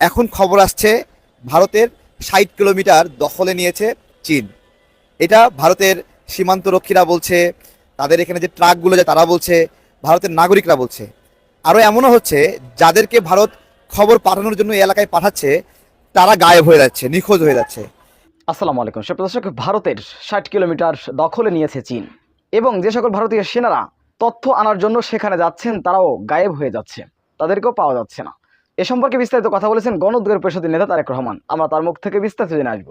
এখন খবর আসছে ভারতের ষাট কিলোমিটার দখলে নিয়েছে চীন। এটা ভারতের সীমান্ত রক্ষীরা বলছে, তাদের এখানে যে ট্রাকগুলো যায় তারা বলছে, ভারতের নাগরিকরা বলছে। আরও এমনও হচ্ছে, যাদেরকে ভারত খবর পাঠানোর জন্য এই এলাকায় পাঠাচ্ছে, তারা গায়েব হয়ে যাচ্ছে, নিখোঁজ হয়ে যাচ্ছে। আসসালামু আলাইকুম। সে দর্শক, ভারতের ষাট কিলোমিটার দখলে নিয়েছে চীন এবং যে সকল ভারতীয় সেনারা তথ্য আনার জন্য সেখানে যাচ্ছেন, তারাও গায়েব হয়ে যাচ্ছে। তাদেরকেও পাওয়া যাচ্ছে না। এ সম্পর্কে বিস্তারিত কথা বলেছেন গণ উদ্যোগের পরিষদের নেতা তারেক রহমান। আমরা তার মুখ থেকে বিস্তারিত জেনে আসব।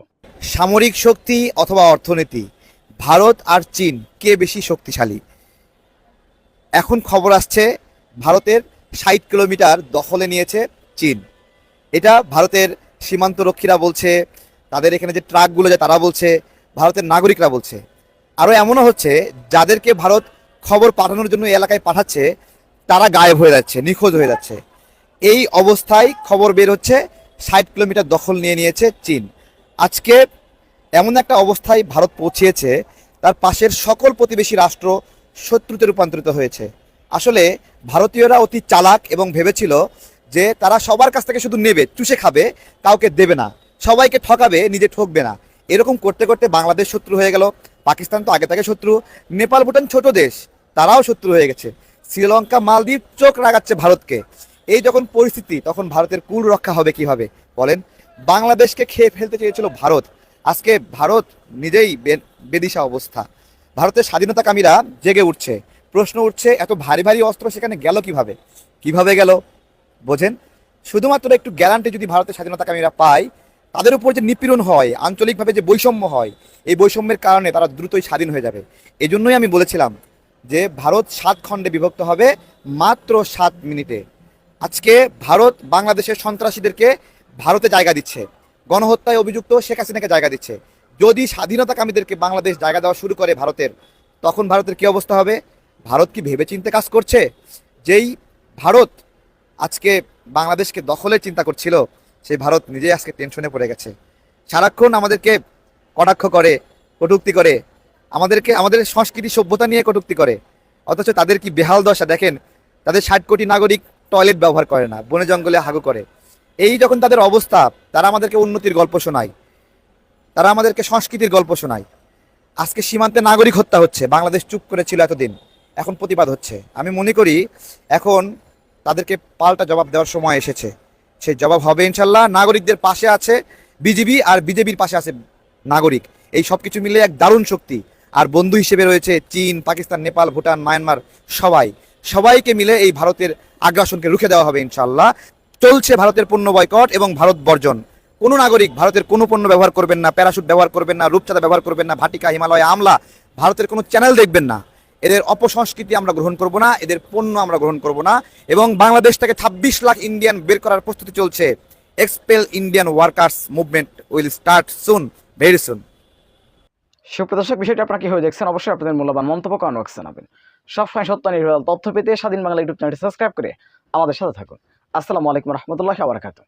সামরিক শক্তি অথবা অর্থনীতি, ভারত আর চীন, কে বেশি শক্তিশালী? এখন খবর আসছে, ভারতের ষাট কিলোমিটার দখলে নিয়েছে চীন। এটা ভারতের সীমান্ত রক্ষীরা বলছে, তাদের এখানে যে ট্রাকগুলো যায় তারা বলছে, ভারতের নাগরিকরা বলছে। আরও এমনও হচ্ছে, যাদেরকে ভারত খবর পাঠানোর জন্য এলাকায় পাঠাচ্ছে, তারা গায়েব হয়ে যাচ্ছে, নিখোঁজ হয়ে যাচ্ছে। এই অবস্থায় খবর বের হচ্ছে, ষাট কিলোমিটার দখল নিয়ে নিয়েছে চীন। আজকে এমন একটা অবস্থায় ভারত পৌঁছিয়েছে, তার পাশের সকল প্রতিবেশী রাষ্ট্র শত্রুতে রূপান্তরিত হয়েছে। আসলে ভারতীয়রা অতি চালাক এবং ভেবেছিল যে তারা সবার কাছ থেকে শুধু নেবে, চুষে খাবে, কাউকে দেবে না, সবাইকে ঠকাবে, নিজে ঠকবে না। এরকম করতে করতে বাংলাদেশ শত্রু হয়ে গেল, পাকিস্তান তো আগে থেকে শত্রু, নেপাল ভুটান ছোট দেশ, তারাও শত্রু হয়ে গেছে। শ্রীলঙ্কা, মালদ্বীপ চোখ রাগাচ্ছে ভারতকে। এই যখন পরিস্থিতি, তখন ভারতের কুল রক্ষা হবে কীভাবে? বলেন, বাংলাদেশকে খেয়ে ফেলতে চেয়েছিল ভারত। আজকে ভারত নিজেই বেদিশা অবস্থা। ভারতের স্বাধীনতাকামীরা জেগে উঠছে। প্রশ্ন উঠছে, এত ভারী ভারী অস্ত্র সেখানে গেল কীভাবে? কীভাবে গেল? বোঝেন, শুধুমাত্র একটু গ্যারান্টি যদি ভারতের স্বাধীনতাকামীরা পায়, তাদের উপর যে নিপীড়ন হয়, আঞ্চলিকভাবে যে বৈষম্য হয়, এই বৈষম্যের কারণে তারা দ্রুতই স্বাধীন হয়ে যাবে। এই জন্যই আমি বলেছিলাম যে, ভারত সাত খণ্ডে বিভক্ত হবে মাত্র সাত মিনিটে। আজকে ভারত বাংলাদেশের সন্ত্রাসীদেরকে ভারতে জায়গা দিচ্ছে। গণহত্যায় অভিযুক্ত শেখ হাসিনাকে জায়গা দিচ্ছে। যদি স্বাধীনতাকামীদেরকে বাংলাদেশ জায়গা দেওয়া শুরু করে ভারতের, তখন ভারতের কি অবস্থা হবে? ভারত কি ভেবেচিন্তে কাজ করছে? যেই ভারত আজকে বাংলাদেশকে দখলের চিন্তা করছিল, সেই ভারত নিজেই আজকে টেনশনে পড়ে গেছে। সারাক্ষণ আমাদেরকে কটাক্ষ করে, কটূক্তি করে, আমাদেরকে, আমাদের সংস্কৃতি সভ্যতা নিয়ে কটূক্তি করে। অথচ তাদের কি বেহাল দশা? দেখেন, তাদের ষাট কোটি নাগরিক টয়লেট ব্যবহার করে না, বনে জঙ্গলে হাগু করে। এই যখন তাদের অবস্থা, তারা আমাদেরকে উন্নতির গল্প শোনায়। তারা আমাদেরকে সংস্কৃতির গল্প শোনায়। আজকে সীমান্তে নাগরিক হত্যা হচ্ছে, বাংলাদেশ চুপ করেছিল এতদিন। এখন প্রতিবাদ হচ্ছে। আমি মনে করি, এখন তাদেরকে পাল্টা জবাব দেওয়ার সময় এসেছে। সেই জবাব হবে ইনশাল্লাহ, নাগরিকদের পাশে আছে বিজেপি আর বিজেপির পাশে আছে নাগরিক। এই সব কিছু মিলে এক দারুণ শক্তি। আর বন্ধু হিসেবে রয়েছে চীন, পাকিস্তান, নেপাল, ভুটান, মায়ানমার, সবাই। সবাইকে মিলে এই ভারতের আগ্রাসনকে রুখে দেওয়া হবে ইনশাল্লাহ চলছে ভারতের পণ্য বয়কট এবং ভারত বর্জন। কোনো নাগরিক ভারতের কোনো পণ্য ব্যবহার করবেন না, প্যারাশুট ব্যবহার করবেন না, রূপচাঁদা ব্যবহার করবেন না, ভাটিকা, হিমালয়, আমলা, ভারতের কোনো চ্যানেল দেখবেন না। এদের অপসংস্কৃতি আমরা গ্রহণ করব না, এদের পণ্য আমরা গ্রহণ করব না এবং বাংলাদেশ থেকে ছাব্বিশ লাখ ইন্ডিয়ান বের করার প্রস্তুতি চলছে। Expel Indian workers movement will start soon very soon সুপ্রদর্শক বিষয়টা আপনারা কীভাবে দেখছেন? অবশ্যই আপনাদের মূল্যবান মন্তব্য জানাবেন। সবসময় সত্য নির্ভর তথ্য পেতে স্বাধীন বাংলা ইউটিউব চ্যানেলটি সাবস্ক্রাইব করে আমাদের সাথে থাকুন। আসসালামু আলাইকুম রহমতুল্লাহ আবরাকাতু